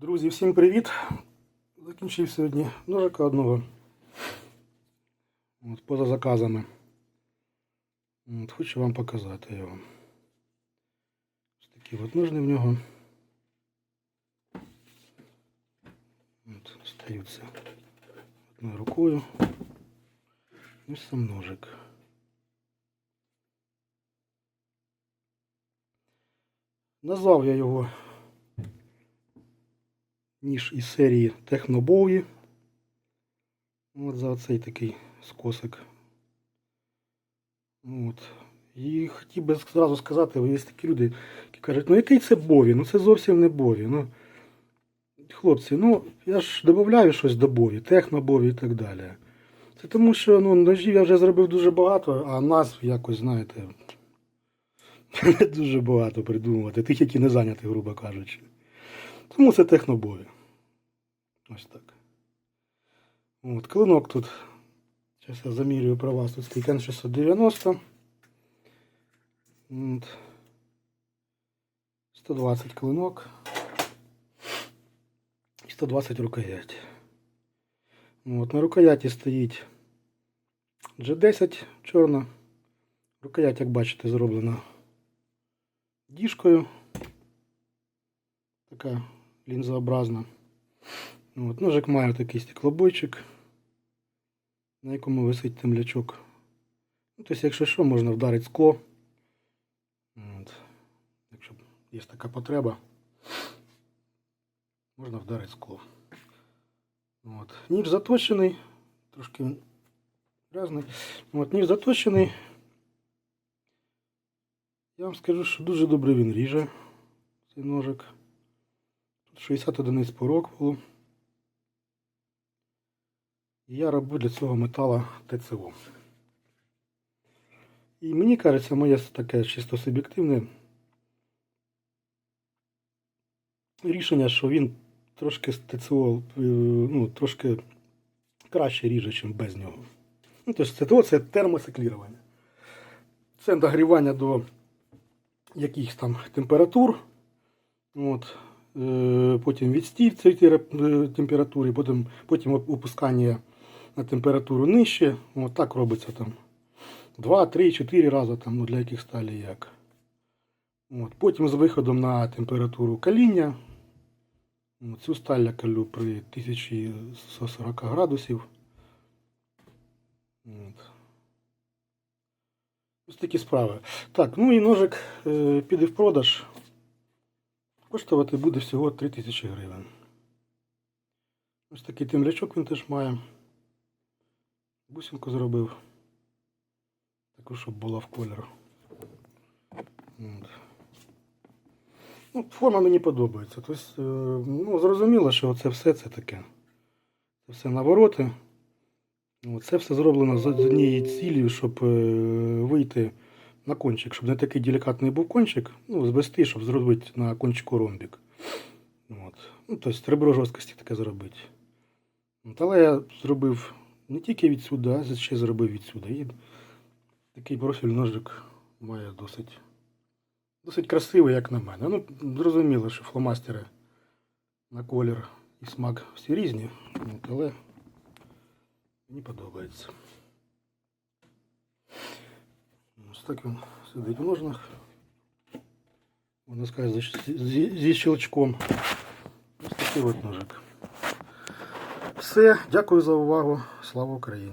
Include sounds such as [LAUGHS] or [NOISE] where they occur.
Друзі, всім привіт! Закінчив сьогодні ножика одного. От, поза заказами. От, хочу вам показати його. Ось такі от ножни в нього. От, стаються одною рукою. Ось сам ножик. Назвав я його ніж із серії Технобоуї. От за цей такий скосик. От. І хотів би зразу сказати, є такі люди, які кажуть, ну який це Бові? Ну це зовсім не Бові. Ну, хлопці, ну я ж додаю щось до Бові, Технобові і так далі. Це тому, що ну, ножів я вже зробив дуже багато, а назв якось, знаєте, [LAUGHS] дуже багато придумувати, тих, які не зайняті, грубо кажучи. Тому це технобові. Ось так. От, клинок тут. Зараз я замірюю про вас. Тут скільки Н 690. От. 120 клинок. І 120 рукоять. От, на рукояті стоїть G10 чорна. Рукоять, як бачите, зроблена діжкою. Така лінзообразна. От, ножик має такий стеклобойчик, на якому висить темлячок. Ну, тобто, якщо що, можна вдарити скло. От. Якщо є така потреба, можна вдарити скло. От. Ніж заточений, трошки він грязний. От, ніж заточений. Я вам скажу, що дуже добре він ріже цей ножик. Тут 60 одиниць по року. І я роблю для цього метала ТЦО. І мені кажеться, моє таке чисто суб'єктивне рішення, що він трошки з ТЦО, е, ну, трошки краще ріже, ніж без нього. Ну, тобто ТЦО це термоциклірування. Це нагрівання до якихось там температур. От. Е, Потім відстій цієї е, температури, потім, потім опускання на температуру нижче. От так робиться там 2, 3, 4 рази там, ну, для яких сталі як. От. Потім з виходом на температуру каління. Цю сталь я калю при 1140 градусів. От. Ось такі справи. Так, ну і ножик е, піде в продаж. Коштувати буде всього 3000 гривень. Ось такий темлячок він теж має. Бусинку зробив. Таку, щоб була в. От. Ну, форма мені подобається. Тобто, е, ну, зрозуміло, що це все це таке. Це все навороти. Це все зроблено з однією цілею, щоб е, вийти на кончик, щоб не такий делікатний був кончик, ну, звести, щоб зробити на кончику ромбік. От. Ну, тобто ребро жорсткості таке зробити. От, але я зробив не тільки відсюди, а ще зробив відсюди. І такий профіль ножик має досить, досить красивий, як на мене. Ну, зрозуміло, що фломастери на колір і смак всі різні, от, але мені подобається. Ось так він сидить в ножнах. Можна сказати, зі, зі, щелчком. Ось такий от ножик. Все, дякую за увагу. Слава Україні!